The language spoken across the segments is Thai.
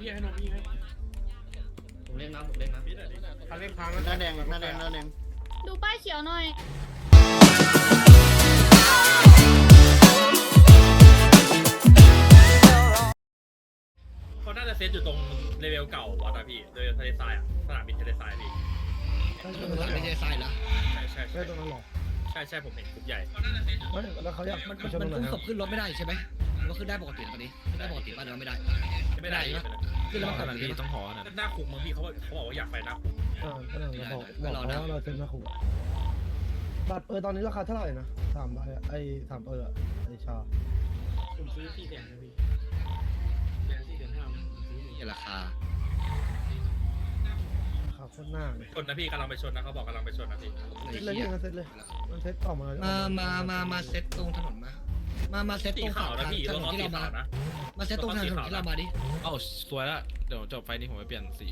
พี่ให้น้องพี่ให้ผมเล่นนะผมเล่นนะเขาเล่นค้างหน้าแดงหน้าแดงหน้าแดงดูป้ายเขียวหน่อยเขาน่าจะเซตอยู่ตรงเลเวลเก่าวัดอะพี่เลเวลทะเลทรายอะสนามบินทะเลทรายพี่ไม่ใช่ทรายนะใช่ใช่ใช่ตรงนั้นหรอใช่ใช่ผมเห็นกลุ่มใหญ่แล้วเขาอยากมันมันตรงไหนอุ้มศพขึ้นรถไม่ได้ใช่ไหม ก็ขึ้นได้ปกติตอนนี้ขึ้นได้ปกติป่ะเดี๋ยวไม่ได้ ไม่ได้ขึ้นแล้วปกติต้องหอนะหน้าคุกมึงพี่เขาบอกเขาบอกว่าอยากไปหน้าคุกอ่าก็นั่นเราบอกบอกแล้วเราเซ็นมาขู่บัตรเออตอนนี้ราคาเท่าไหร่นะสามใบอะไอ้สามเอออะไอ้ชาผมซื้อสี่แสนนะพี่แสนสี่แสนห้านี่ราคาราคาโคตรหน้าเลยชนนะพี่กำลังไปชนนะเขาบอกกำลังไปชนนะพี่เซ็ตเลยพี่มันเซ็ตเลยมันเซ็ตต่อมาเลยมามามามาเซตตรงถนนมา มามาเซตสีตรงขาวนะทางพี่ถรนถนเขาที่สีเรามา ขาวนะ มาเซตตรงทางถนนที่เรามาดิ เอ้าสวยละเดี๋ยวจบไฟนี้ผมไปเปลี่ยนสี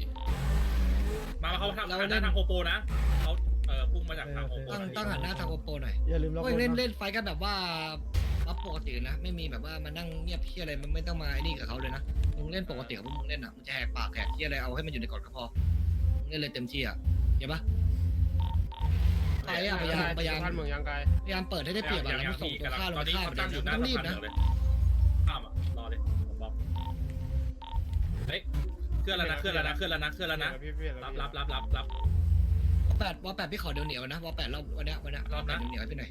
มาเขาทำทางทางโฮโปนะเขาเออพุ่งมาจากทางโฮโปตั้งตั้งหันหน้าทางโอโปหน่อยอย่าลืมเราก็เล่นเล่นไฟกันแบบว่ารับปกตินะ ไม่มีแบบว่ามานั่งเงียบเที่ยอะไรมันไม่ต้องมาไอ้นี่กับเขาเลยนะ มึงเล่นปกติกับพวกมึงเล่นอะ มึงจะแหกปากแหกเที่ยอะไรเอาให้มันอยู่ในกฎก็พอ มึงเล่นเลยเต็มที่อะเห็นปะ ไปอะพยายามพยายามท่านเมืองยังไกลพยายามเปิดให้ได้เปรียบอะแล้วมึงส่งตัวข้าลงตอนไปนี้ฆ่าเขามันตั้งอยู่หน้าต้องรีบสะพานนะเหนือเลยข้ามอะรอเลยผมบอกเฮ้ยเคลื่อนแล้วนะเคลื่อนแล้วนะเคลื่อนแล้วนะเคลื่อนแล้วนะรับรับรับรับรับแปดวอแปดพี่ขอเดี๋ยวเหนียวนะวอแปดรอบวันเนี้ยวันเนี้ยรอบนะเดี๋ยวเหนียวให้พี่หน่อย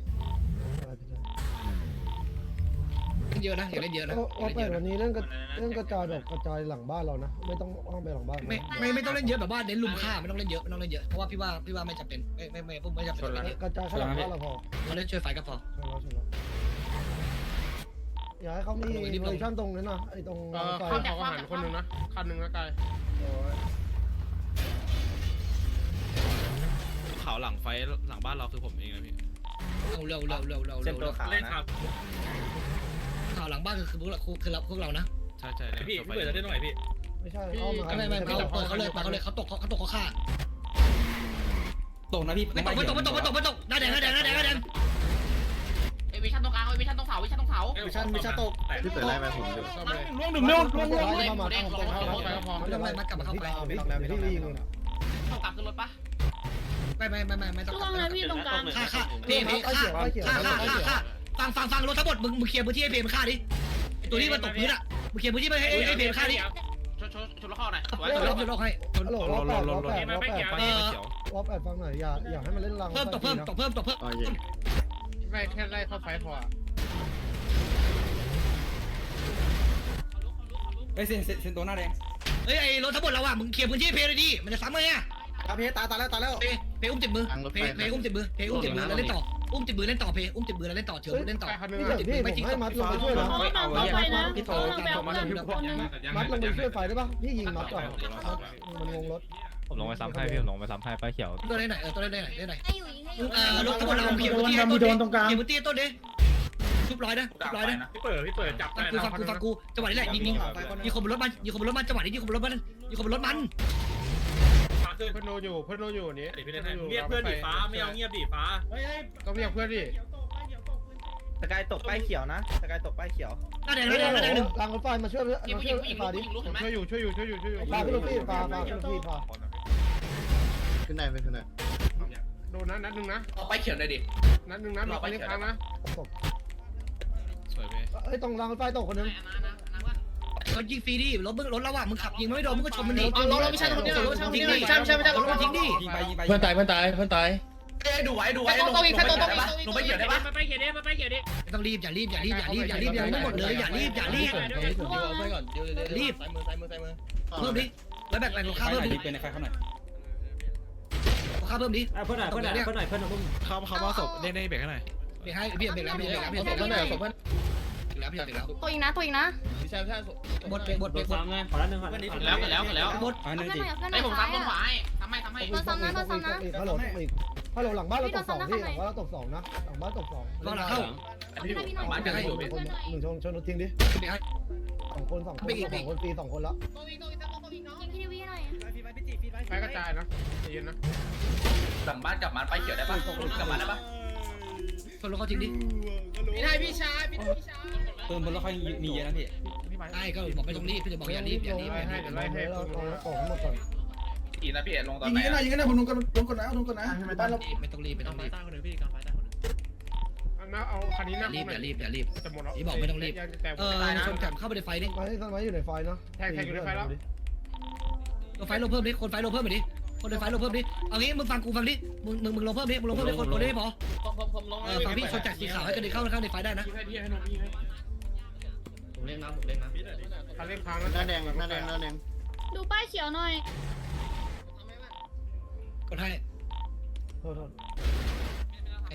นเยอะนะอย่าเล่นเยอะนะก็อย่าว่าแปเล่นเยดอะวันนะนี้เล่นกระเล่นกระจายแบบกระจายหลังบ้านเรานะ ไม่ต้องอ้อมไปหลังบ้านไม่ไม่ไม่ต้องเล่นเยอะแบบว่าเน้นลุมฆ่าไม่ต้องเล่นเยอะไม่ต้องเล่นเยอะเพราะว่าพี่ว่าพี่ว่าไม่จำเป็นไม่ไม่ไม่พวกไม่จำเป็นต้องเล่นเยอะกระจายแค่หลังบ้านเราพอเราเล่นช่วยไฟก็พอ ชนแล้วชนแล้วอย่าให้เขามีลงไปนิดโพลงซิชั่นตรงนั้นนะไอ้ตรงเออไฟข้ามเขาก็หันคนหนึ่งนะคันหนึ่งนะกายขาวหลังไฟหลังบ้านเราคือผมเองนะพี่ เอาเร็วเร็วเร็วเร็วเส้นเร็วตัวขาวเล่นนะครับ ข่าวหลังบ้านคือพวกเราคือเราพวกเรานะใช่ใช่พี่จบพี่ไฟเปิดจะได้หน่อยพี่ไม่ใช่อ้อมมาไม่ไม่ไม่เอาเปิดเขาเลยเปิดเขาเลยเขาตกเขาตกเขาฆ่าตกนะพี่ไม่ตกไม่ตกไม่ตกไม่ตกไม่ตกหน้าแดงหน้าแดงหน้าแดงหน้าแดงเอ้ยวิชั่นตรงกลางเอ้ยวิชั่นตรงเสาวิชั่นตรงเสาวิชันวิชันตกพี่เปิดไล่ไปผมอยู่ล่วงหนึ่งล่วงล่วงล่วงเด้งมาเด้งเข้าลงเข้าลงเข้าลงเข้าไม่ต้องไม่กลับมาเข้าไปที่ที่ยิงเลยนะเข้ากลับขึ้นรถปะไม่ไม่ไม่ไม่ไม่ต้องล่วงเลยพี่ตรงกลางฆ่าฆ่าเพเพฆ่าฆ่าฆ่าฆ่าฆ่า ฟังฟังฟังรถทั้งหมดมึงมึงเคลียร์พื้นที่ให้เพมันฆ่าดิไอตัวนี้มันตกพื้นอะมึงเคลียร์พื้นที่ให้ให้เพมันฆ่าดิชนชนชนรถเข้าหน่อยสวยเดี๋ยวสวยรอบเดี๋ยวรอบให้ชนฮัลโหลวอแปดวอแปดวอแปดไฟเขียววอแปดฟังหน่อยอย่าอย่าให้มันเล่นรังเพิ่มตกเพิ่มตกเพิ่มตกเพิ่มอ๋อเย็นไม่แค่ไล่เข้าไฟพอไอ้เส้นเส้นเส้นตัวหน้าแดงเฮ้ยไอ้รถทั้งหมดเราอะมึงเคลียร์พื้นที่เพเลยดิมันจะซ้ำไงอะตาเพตาตาแล้วตาแล้วเพเพอุ้มจิบมือเพเพอุ้มจิบมือเพอุ้มจิบมือแล้วเล่นต่อ อุ้มจิบมือเล่นต่อเพอุ้มจิบมือแล้วเล่นต่อเถื่อนเล่นต่อพี่เดี๋ยวพี่ผมให้มัดลงไปช่วยนะเขากำลังเข้าไปนะเขากำลังไปเอาเพื่อนคนนึงมัดลงไปช่วยไฟได้ปะพี่ยิงมัดก่อนมันงงรถผมลงไปซ้ำให้พี่ผมลงไปซ้ำให้ไฟเขียวตัวเล่นไหนเออตัวเล่นไหนเล่นไหนให้อยู่ยิงให้อยู่เออรถทั้งหมดเราเคลียร์พื้นที่ให้ต้นดิเคลียร์พื้นที่ให้ต้นดิทุบร้อยนะทุบร้อยนะพี่เปิดพี่เปิดจับฟัได้งกูฟังกูฟังกูจังหวะนี้แหละยิงยิงยิงคนบนรถมันยิงคนบนรถมันจังหวะนี้ยิงคนบนรถมันยิงคนบนรถมันฟ้าขึ้น เพื่อนโนอยู่เพื่อนโนอยู่นี้เดี๋ยวพี่เล่นให้เรียกเพื่อนดิฟ้าไม่เอาเงียบดิฟ้าต้องเรียกเพื่อนดิสกายตกป้ายเขียวนะสกายตกป้ายเขียวหน้าแดงหน้าแดงหน้าแดงหนึ่งรางรถไฟมาช่วยพี่มาผู้หช่ญิวยงผู้หญิงไอ้ผู้ฟาหญิดิงรู้เห็นไหมช่วยอยู่ช่วยอยู่ช่วยอยู่ช่วยอยู่ฟาขึ้นรถพี่ฟาฟาขึ้นรถพี่ฟาขึ้นไหนไปขึ้นไหนโดนนะนัดหนึ่งนะออกไปเขียนเลยดินัดหนึ่งนะมีคนเล่นค้างนะตกสวยไหมเอ้ยตรงรางรถไฟตกคนนึง ขายิงฟรีดิรถมึงรถเราอะมึงขับยิงไม่โดนมึงก็ชนมันดิเอารถเราวิชั่คนนี้รถทิ้งดิใช่ใช่ไม่ใช่รถมันทิ้งดิยิงไปยิงไปเพื่อนตายเพื่อนตายเพื่อนตายเอ้ดูไว้ดูไว้ต้องต้องวิ่งต้องต้องวิ่งลงไปเขียนได้ปะไปเขียนดิไปเขียนดิไม่ต้องรีบอย่ารีบอย่ารีบอย่ารีบอย่ารีบอย่ารีบหมดเลยอย่ารีบอย่ารีบรีบเพิ่มดิแล้วแบ่งแบ่งค่าเพิ่เพิ่มดิเป็นในไฟเขาหน่อยค่าเพิ่มดิเพื่อนหนเพื่อนหนเพื่อนหนเพื่อนเขาเขามาศพเล่นในเบรกให้หน่อยเบรกให้พี่เบรกแล้วเบรกแล้วเบรกแล้วเบรกแล้ว เบรกแล้วพี่เบรกแล้วตัวอีกนะตัวอีกนะบดเบรกบดเบรกบดแล้วกันแล้วกันแล้วบดอ่าเพื่นั่อนนจีหน่อยเพื่อนหไอ้น่อยผมซ้าซ้ำยตรงขวาอะให้ทำให้ทำให้ฮัลโหลฮัลโหลฮัลโหลหลังบ้านเราตกสองพี่หลังบ้านเราตกสองนะหลังบ้านตกสองรอหลังเข้าพี่หน่อยพี่หน่อยเดี๋ยวให้อยู่หนึ่งคนหนึ่งชนชนรถทิ้งดิเบรกให้สองคนสองคนสองคนฟรีสองคนแล้วยิงพี่นิวี่หน่อยไฟกระจายนะใจเย็นนะหลังบ้านกลับมาไปเขียนได้ปะกลับมาได้ปะ ชนรถเขาจริงดิพี่ไทยพี่ชายพี่ไทยพี่ชายเติมบนรถไฟมีเยอะนะพี่ใช่ก็บอกไม่ต้องรีบพี่จะบอกอย่ารีบอย่ารีบอย่ารีบเดี๋ยวไล่ให้เราเอาของทั้งหมดก่อนอีนะพี่ลงตอนยิงไหนกันหน่อยยิงกันหน่อยผมลงกันลงก่อนนะลงก่อนนะบ้านเราไม่ต้องรีบไม่ต้องรีบอันนั้นเอาคันนี้นั่งรีบอย่ารีบอย่ารีบจะหมดแล้วนี่บอกไม่ต้องรีบแต่เออชนแถมเข้าไปในไฟดิไว้ทำไว้อยู่ในไฟเนาะลงไฟลงเพิ่มดิคนไฟลงเพิ่มไปดิ คนในไฟลงเพิ่มดิ เอางี้มึงฟังกูฟังดิ มึงมึงมึงลงเพิ่มดิ มึงลงเพิ่มดิคนคนนี้พอผมผมผมลงเออฟังพี่ชนจากสีขาวให้กระเด็นเข้าเข้าในไฟได้นะผมเล่นนะผมเล่นนะคันเล่นค้างแล้วหน้าแดงหน้าแดงหน้าแดงดูป้ายเขียวหน่อย กดให้โทษโทษ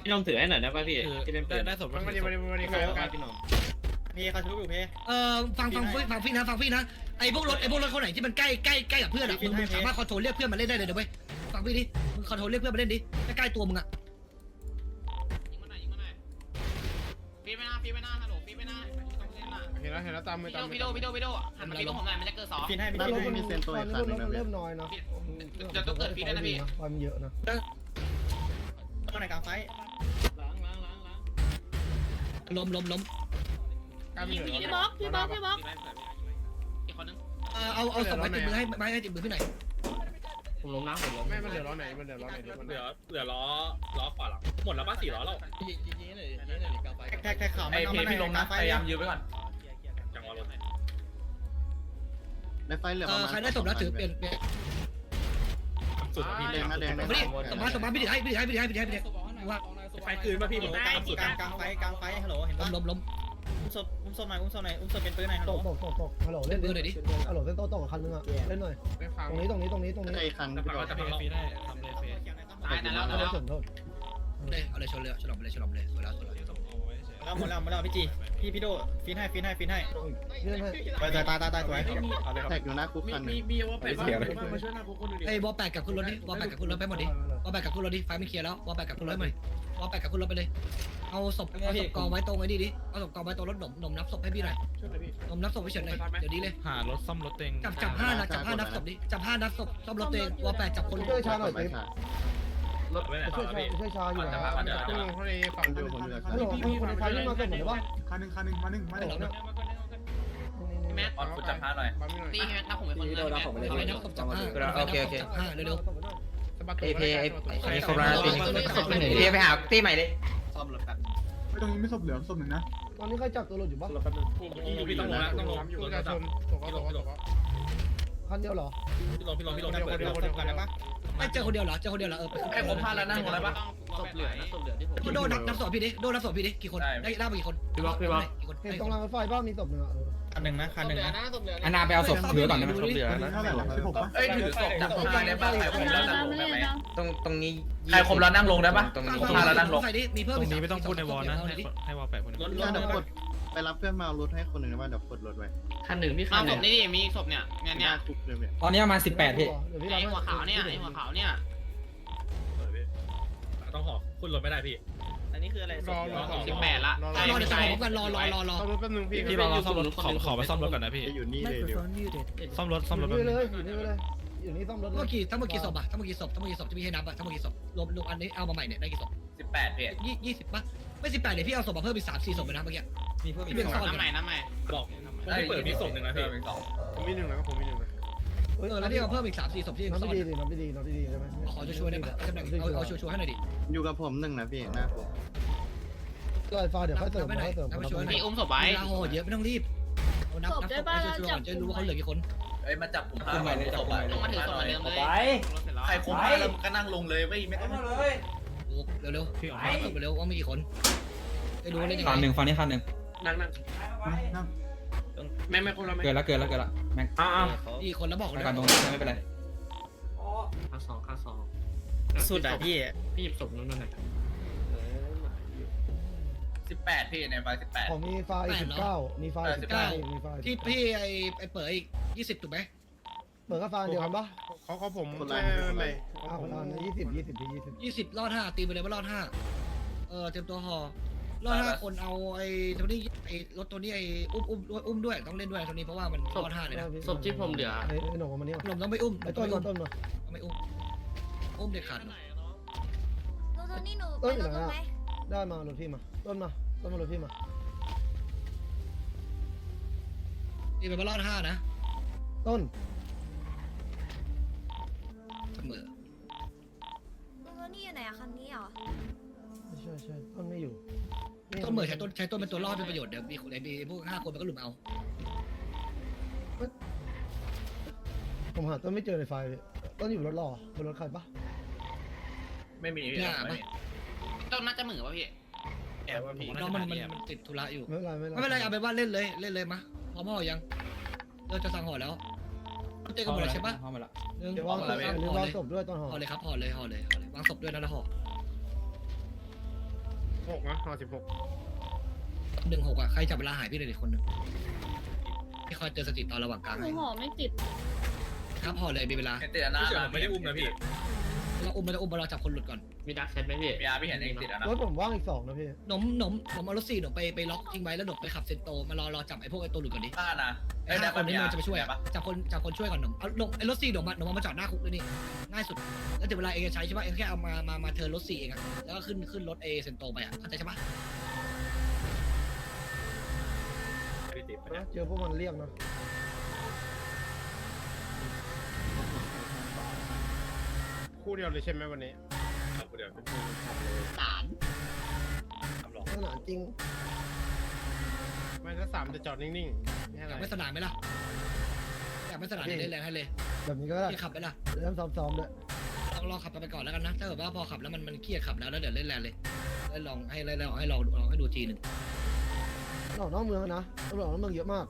พี่น้องถือให้หน่อยได้ป่ะพี่ที่เล่นได้ได้สมรมันสมาดีมาดีมาดีกันกันพี่น้อง พี่เขาชุบอยู่พี่เออฟังฟังฟังพี่นะฟังพี่นะไอ้พวกรถไอ้พวกรถคนไหนที่มันใกล้ใกล้ใกล้กับเพื่อนอะมึงมึงสามารถคอนโทรลเรียกเพื่อนมาเล่นได้เลยเดี๋ยวเว้ยฟังพี่ดิมึงคอนโทรลเรียกเพื่อนมาเล่นดิใกล้ๆตัวมึงอะยิงมาหน่อยยิงมาหน่อยพี่ไม่น่าพี่ไม่น่าฮัลโหลพี่ไม่น่าต้องเล่นน่ะเห็นแล้วเห็นแล้วตามมือพี่ตาโดมมือพี่โดพี่โดพี่โดหันมาพี่โดผมหน่อยมันจะเกิดสองฟินให้พี่ตอนฟินนี้ให้มีเซนตัวอีกตคัอนนนี้หนึ่งรถนะเริ่พี่มน้อยนะจะต้องเกิดพี่ได้นะพี่ไฟมันเยอะนะตัวไหนกลางไฟล้างล้างล้างล้างล้มล้มล้ม การมีเหลือพี่บล็อกพี่บล็อกพี่บล็อกอีกคนนึงเออเอาเอาส่งไม้ติดมือให้ไม้ให้ติดมือพี่หน่อยผมลงน้ำผมลงไม่มันเหลือล้อไหนมันเหลือล้อไหนเดี๋ยวมันเหลือเหลือล้อล้อขวาหลังหมดแล้วป่ะสี่ล้อแล้วแท็กแท็กขาวไอ้เพพี่ลงนะพยายามยืมไว้ก่อนจังหวะรถในไฟเหลือเอประอมาณใครได้ส่งแล้วถือเปลี่ยนเปลี่ยนสุดพี่แดงนะแดงมาดิส่งมาส่งมาพี่ดิให้พี่ดิให้พี่ดิให้พี่ดิให้พี่ดิว่าไฟคืนป่ะพี่ผมตามสุดกลางกลางไฟกลางไฟฮัลโหลเห็นล้ป่ะมล้มล้ม อุ้มศพอุ้มศพหน่อยอุ้มศพหน่อยอุ้มศพเป็นปืนหน่อยฮัลโหตลกตกตกตกฮัลโหลเล่นฮัลโหลเส้นโต๊ะตกกับคันนึงอะเล่นหน่อยได้ค้างตรงนี้ตรงนี้ตรงนี้ตรงนี้ไอ้คันจะพังจะพังฟรีได้ทำเลยฟรีตายนะแล้วโทแล้วษโทษเลยเอาเลยชนเลยฉลองไปเลยฉลองไปเลยสวยแล้วสวยแล้วแล้วหมดแล้วหมดแล้วพี่จีพี่พี่โดฟินให้ฟินให้ฟินให้เล่นให้ตายตายตายตายสวยแท็กอยู่หน้าคุกคันหนึ่งมีว่าแปดไอ้วอลแปดกับขึ้นรถดิวอลแปดกับขึ้นรถไปหมดดิวอลแปดกับขึ้นรถดิไฟไม่เคลียร์แล้ววอลแปดกับขึ้นรถไปวอ ลแปดกับขึ้นรถไปเลย เอาศพเอาศพกองไว้ตรงไอ้นี่ดิ เอาศพกองไว้ตรงรถหนมหนมนับศพให้พี่หน่อยช่วยหน่อยพี่ หนมนับศพไปเฉยเลยเดี๋ยวนี้เลย หารถซ่อมรถเต็งจับจับห้านะจับห้านับศพดิ จับห้านับศพซ่อมรถตัวเองวอลแปดจับคนช่วยชาหน่อยไปสิค่ะรถไว้ไหนช่วยชาพี่ช่วยชาอยู่นะขึ้นลงเขาในฝั่งคนดูดูคนดูฮัลโหลคนในไฟนี่มาเกิดหมดเลยป่ะคันหนึ่งคันหนึ่งมาหนึ่งมาหนึ่งแม่ออนฟุตจับห้าหน่อยบัมหน่อยตีให้ถ้าผมเป็นคนเอาเลยนับศพจับห้าจับห้าเร็วสะบัดตัว เอเพไอ้ไอ้ครบๆแล้วศพหนึ่งเอไปหาตีใหม่เลยซ่อมรถกันไม่ตรงนี้ไม่ศพเหลือศพหนึ่งนะตอนนี้ใครจับตัวหลุดอยู่ป่ะพี่ต้องลงแล้วต้องลงอยู่รถจะชจับนตกก็ตกก็ตกก็ คันเดียวเหรอพี่ลงพี่ลงพี่ลงเดียวเปิดเดียวกันได้ปะไม่เจอคนเดียวเหรอเจอคนเดียวเหรอเออไอ้ผมพลาดแล้วนั่งหมดแล้วปะศพเหลือนะศพเหลือที่ผมโดนนับนับศพพี่ดิโดนนับศพพี่ดิกี่คนได้ได้มากี่คนกี่คนเห็นตรงรางรถไฟป่ะมีศพหนึ่งอะคันหนึ่งนะคันหนึ่งนะอันนาไปเอาศพถือก่อนได้ไหมศพเหลือเท่าไหร่วะเอ้ยถือศพจับห้าได้ปะใครผมแล้วนั่งลงได้ไหมตรงตรงนี้ใครคมแล้วนั่งลงได้ปะตรงนี้ฟังฟังใส่ดิมีเพิ่มตรงนี้ไม่ต้องพูดในวอลนะให้วอลแปะคนรถรเดี๋ถกด ไปรับเพื่อนมาเอารถให้คนหนึ่งนะว่าเดี๋ยวกดรถไว้คันหนึ่งพี่คันศพนี่ดิมีศพเนี่ยเนี่ยหเนี่ยน้าคุกเลยเนี่ยตอนนี้ประมาณสิบแปดพี่เดี๋ยวพี่ไอหัวขาวเนี่ยไอหัวขาวเนี่ยต้องหอขึ้นรถไม่ได้พี่ อันนี้คืออะไรรอรอสิบแปดละรอเดี๋ยวจะพร้อมกันรอรอรอรอต้องรถแป๊บนึงพี่พี่รอรอซ่อมรถขอขอไปซ่อมรถก่อนนะพี่ จะอยู่นี่เลยเดี๋ยวซ่อมรถซ่อมรถอแป๊บยู่นึนี่งเลยอยู่นี่เลยอยู่นี่ซ่อมรถเลเมื่อยกี้ทั้งเมื่อกี้ศพอะทั้งเมื่อกี้ศพทั้งเมื่อกี้ศพจะมีให้นับอะทั้งเมื่อกี้ศพรวมรวมอันนี้เอามาใหม่เนี่ยได้กี่ศพสิบแปดพี่ยี่ยี่สิบป่ะ ไม่สิบแปดเดี๋ยวพี่เอาศพมาเพิ่มอีกสามสี่ศพไปนะเมื่อกี้ มีเพิ่มอีกพี่เป็นซ่อนน้ำใหม่น้ำใหม่บอกผมเปิดมีส่งหนึ่งนะพี่ผมมีหนึ่งนะผมมีหนึ่งนะเออแล้วที่เอาเพิ่มอีกสามสี่ศพที่ยังน้ำซ่อนไม่ดีดิน้ำไม่ดีน้ำไม่ดีใช่ไหมขอช่วยๆได้ปะตำแหน่งเอาเอาช่วยๆให้หน่อยดิ อยู่กับผมหนึ่งนะพี่หน้าคุกก็ไอ้ฟ้าเดี๋ยวค่อยเสริมค่อยเสริมพี่อุ้มศพไว้เวลาห่อเยอะไม่ต้องรีบเอานับนับศพให้ช่วยๆก่อนจะรู้ว่าเขาเหลือกี่คน เอ้ยมาจับผมขึ้นใหม่เลยจับใหม่ลงมาถือศพเหมือนเดิมเลยใครคุมมาแล้วก็นั่งลงเลยไม่ไม่ต้องโอ้เร็วๆพี่ออกมา เร็วๆว่ามีกี่คนไปดูว่าเล่นยังคันหไงนึ่งฟันนี้คันหนึ่งนั่งนั่งแม่ไม่คนเราไม่เกินแล้วเกินแล้วเกินแล้วแม็กอ้าวมีกี่คนแล้วบอกไปเลยกันตรงนี้ไม่เป็นไรค่าสองค่าสองสุดอะพี่พี่หยิบศพนู้นหน่อยสิบแปดพี่ในไฟสิบแปด ผมมีไฟสิบเก้ามีไฟสิบเก้ามีไฟที่พี่ไอไอเปิดอีกยี่สิบถูกไหมเปิดก็ไฟเดียวกันปะ เขาเขาผมคนละไม่ไม่ไม่อ้าวคนละยี่สิบยี่สิบยี่สิบยี่สิบรอดห้าตีไปเลยว่ารอดห้าเออเตรียมตัวห่อรอดห้าคนเอาไอ้ตัวนี้ไอ้รถตัวนี้ไอ้อุ้มอุ้มด้วยอุ้มด้วยต้องเล่นด้วยตัวนี้เพราะว่ามันรอดห้าเลยนะไอ้ไอ้หนุ่มมันนี่ลมต้องไม่อุ้มไอ้ต้นต้นมา ไม่อุ้มอุ้มเด็ดขาดรถนี่หนูเอ้ยเดี๋ยวนะได้มารถพี่มา ต้นมา ต้นมารถพี่มานี่เป็นบอลลอดห้านะ ต้น ต้นไม่อยู่ต้นเหมือใช้ต้นใช้ต้นเป็นตัวล่อเป็นประโยชน์เดี๋ยวมีคนในมีพวกห้าคนมันก็หลุมเอาผมหาต้นไม่เจอในไฟล์พี่ต้นอยู่รถหล่อบนรถใครปะไม่มีเนี่ยไม่ปะมีต้นน่าจะเหมือป่ะพี่แอบว่าผีน้องมันมันมันติดธุระอยู่ไม่เป็นไรไม่ไม่เป็นไรเอาไปนว่าเล่นเลยเล่นเลยมาพร้อมห่อยังเราจะสั่งห่อแล้วเจ๊กันหมดแล้วใช่ปะเข้ามาละหนึ่งเดี๋ยวห่วางศพอเลยหรือห่อวางเลยศพด้วยตอนห่อห่อเลยครับห่อเลยห่อเลยห่อเลยวางศพด้วยนะแล้วห่อ หกนะห้าสิบหกหนึ่งหกอะใครจับเวลาหายพี่เลยดิคนหนึ่งที่คอยเตือนสติตอนระหว่างกลางหนูให้ห่อไม่ติดครับห่อเลยมีเวลาติดนะพี่เฉยผมไม่ได้อุ้มนะพี่ เราอุ้มเราอุ้มเราจับคนหลุดก่อนมีดักเซตไหมพี่พี่อาร์พี่เห็นเองติดนะรถผมว่างอีกสองนะพี่หนมหนมหนมเอารถสี่หนมไปไปล็อกทิ้งไว้แล้วหนมไปขับเซนโตมารอรอจับไอ้พวกไอ้ตัวหลุดก่อนดิห้านะไอ้ห้าคนนี้มันจะไปช่วยอะจับคนจับคนช่วยก่อนหนมเอาหนมไอ้รถสี่หนมอะหนมเอามาจอดหน้าคุกเลยนี่ง่ายสุดแล้วถึงเวลาเองจะใช้ใช่ปะเองแค่เอามามามาเทิร์นรถสี่เองอะแล้วก็ขึ้นขึ้นรถเอเซนโตไปอะเข้าใจใช่ปะพี่ติดนะเจอพวกมันเรียกนะ คู่เดียวเลยใช่ไหมวันนี้ครับเดี๋ยวสามทำหลอกขนาดจริงไม่ถ้าสามจะจอดนิ่งๆไม่ออะไรยากไม่สนามไหมล่ะอยากไม่สนามเดี๋ยวเล่นแรงให้เลยแบบนี้ก็ได้พี่ขับไหมล่ะเริ่มซ้อมๆด้วยลองลองขับไปก่อนแล้วกันนะ ถ้าเกิดว่าพอขับแล้วมันมันเครียดขับแล้วแล้วเดี๋ยวเล่นแรงเลยแล้วลองให้ให้ลองให้ลองลองให้ดูทีหนึ่งออกนอกเมืองนะตำรวจนอกเมืองเยอะมาก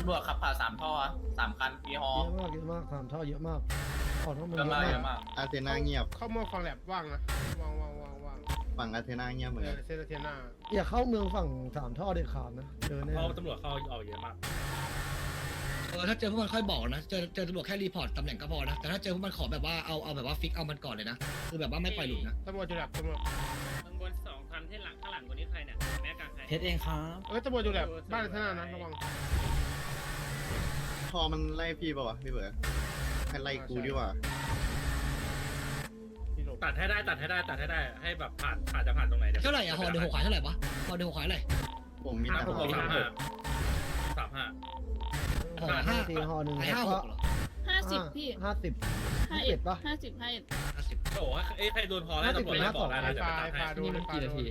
ตำรวจขับผ่านสามท่อสามคันปีฮอเยอะมากเยอะมากถามท่อเยอะมากออกนอกเมืองเยอะเยมากเยอะอะมากมากอาเทนาเงียบ เข้าเมืองฟังแลบว่างนะว่างว่างว่างว่างฝั่งอาเทนาเงียบเหมืเออนกัอนเซนเทียนาอย่าเข้าเมืองฝั่งสามท่อเด็ดขาดนะเจอแน่เพราะตำรวจเข้าออกเยอะมาก เออถ้าเจอพวกมันค่อยบอกนะเจอเจอตำรวจแค่รีพอร์ตตำแหน่งก็พอนะแต่ถ้าเจอพวกมันขอแบบว่าเอาเอาแบบว่าฟิกเอามันก่อนเลยนะคือแบบว่าไม่ปล่อยหลุดนะตำรวจจุแลบตำรวจข้างบนสองคันที่หลังข้างหลังคนนี้ใครเนี่ยแม่กลางใครเทสเองครับเอ้ยตำรวจจุแลบบ้านเทนานะระวัง พอมันไล่พี่ป่าวะพี่เบิร์ดให้ไล่กูดีกว่าพี่หลบตัดให้ได้ตัดให้ได้ตัดให้ได้ ให้แบบผ่านผ่านจะผ่านตรงไหนเนี่ยเท่าไหร่อะฮอเดือนหกขายเท่าไหร่วะฮอเดือนหกขายเท่าไหร่ผมมีห้าแต่หกพอสามห้าสามห้าห่อห้าทีห่อหนึ่งขายห้าหกเหรอห้าสิบพี่ห้าสิบห้าเอ็เอ็ดดปะห้าสิบห้าเอ็ดห้าสิบโอ้โหเอ้ยใครโดนพอแล้วตำรวจไม่บอกแล้วไอ้นะจะฟ้าไปไอ้ตัฟ้าดดูไอ้ฟ้าดูให้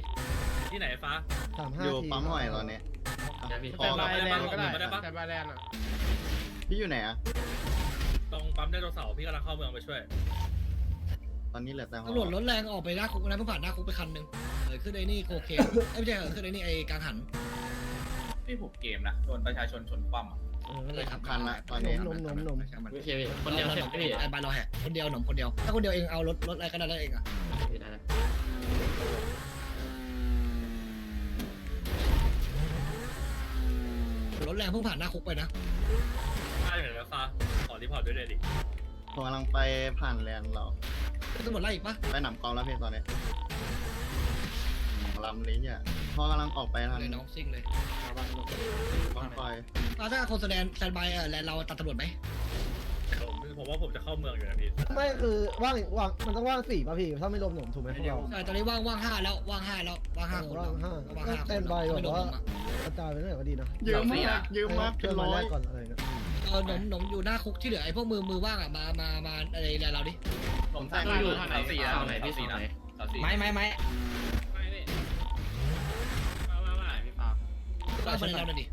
ที่ไหนฟ้าสามห้าอยู่ทีปั๊มหอยตอนเนี้ยแต่บายแลนด์ก็ได้ไม่ได้ปะแต่บายแลนด์อะ พี่อยู่ไหนอะตรงปั๊มไดโนเสาร์พี่กำลังเข้าเมืองไปช่วย ตอนนี้เหลือแต่หอตำรวจรถแรงออกไปหน้าคุกนะเพิ่งผ่านหน้าคุกไปคันหนึ่งเออขึ้นไอ้นี่โคเคนเอ้ยไม่ใช่เออขึ้นไอ้นี่ไอ้กลางหันพี่ผูกเกมนะโดนประชาชนชนคว่ำอะเออเลยครับคันละตอนนนี้มนมนมนมไม่ใช่พี่คนเดียวใช่ไหมพี่ไอ้บานเราแหกคนเดียวหนมคนเดียว ถ้าคนเดียวเองเอารถรถอะไรก็ได้แล้วเองอะรถแรงเพิ่งผ่านหน้าคุกไปนะ พอร์ตด้วยเลยดิผมกำลังไปผ่านแลนด์เราตำรวจไล่อีกปะไปหนำกองแล้วพี่ตอนนี้ลำนี้เนี่ยพอกำลังออกไปทางเลยน้องซิ่งเลยบ้องคอยอ่าถ้าคนแสดงแซนบายเออแลนด์เราตัดตำรวจไหมผมผมว่าผมจะเข้าเมืองอยู่นะพี่ไม่คือว่างว่างมันต้องว่างสี่ป่ะพี่ ถ้าไม่รวมหนมถูกไหมพวกเรา ใช่ตอนนี้ว่างว่างห้าแล้วว่างห้าแล้วว่างห้าคนว่างห้าว่างห้าเต้นใบไม่แบโดบนว่า ผมอะกระจายไปเรื่อยก็ดีนะเยอะมากเยอะมากเพื่เป็อนนมาร้อแรยกก่อนอะไรเงี้ย เออหนมหนมอยู่หน้าคุกที่เหลือไอ้พวกมือมือว่างอะมามามาอะไรเราดิผมสร้าอยู่เสาสี่นะเสาสี่นะเสาสี่ไม่ไม่ไม่ไม่พี่มามามีคว่ามาในเราหน่อยดิ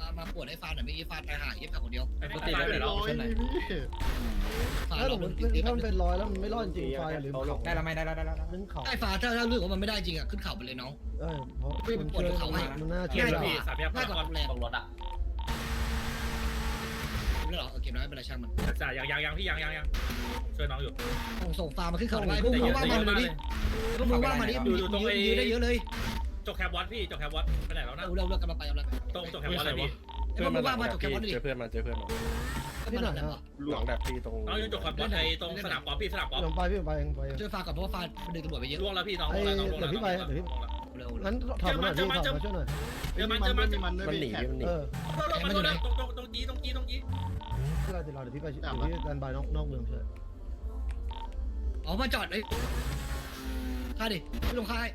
มามาปวดไอ้ฟานหน่อยไม่กี้ฟานตายห่าเย็บกับคนเดียวไอ้พวกตีได้เลยเหรอร้อยพี่ฟานถ้าสเรามมโดนติตีตีถ้ามันเป็นร้อยแล้วมันไม่รอดจริงไฟหรือเขาได้แล้วไหมได้แล้วได้แล้วได้นเขาไอ้ฟานถ้าถ้าเรื่องของมันไม่ได้จริงอะขึ้นเขาไปเลยน้องเออเพราะไม่เป็นปวดเขาให้มันน่าเชื่ง่ายอพี่ามแยกง่ายกว่าก่อนแรงตรงรถอะ ไม่หรอเออเก็บน้อยเป็นไรช่างมันจ่ายยังยังยังพี่ยังยังยังช่วยน้องอยู่ส่งส่งฟาร์มมาขึ้นเขาไปพวกมึงว่างมาเลยดิพวกมึงว่างมาดิยืนยืนได้เยอะเลยจกแคบวัดพี่จกแคบวัดไปไหนแล้วนะเอาเร็วเร็วกันมาไปเอาเลยตรงจกแคบวัดเลยพี่ไอ้พวกมึงว่างมาจบแค่วันนี้เจอเพื่อนมาเจอเพื่อนมาที่ไหนอะหลวงแบบตีตรงน้องยังจกแคบวัดไอ้ตรงสนามกอล์ฟพี่สนามกอล์ฟลงไปพี่ไปเองไปเองช่วยฟาร์มก่อนเพราะว่าฟาร์มดึงตำรวจไปเยอะล่วงแล้วพี่น้องล่วงแล้วน้องล่วงแล้ว เร็วงั้นถอดมาหน่อยพี่ถอดมาช่วยหน่อยเจอมันมัเจนอมันมีมันด้วยพี่แขกเออตรงตรงตรงตรงจีตรงจีตรงจีที่เราติดเราเดี๋ยวพี่ไปเดี๋ยวพี่ดันบายนอกนอกเมืองเฉยอ๋อมาจอดไอ้ฆ่าดิพี่ลงฆ่าให้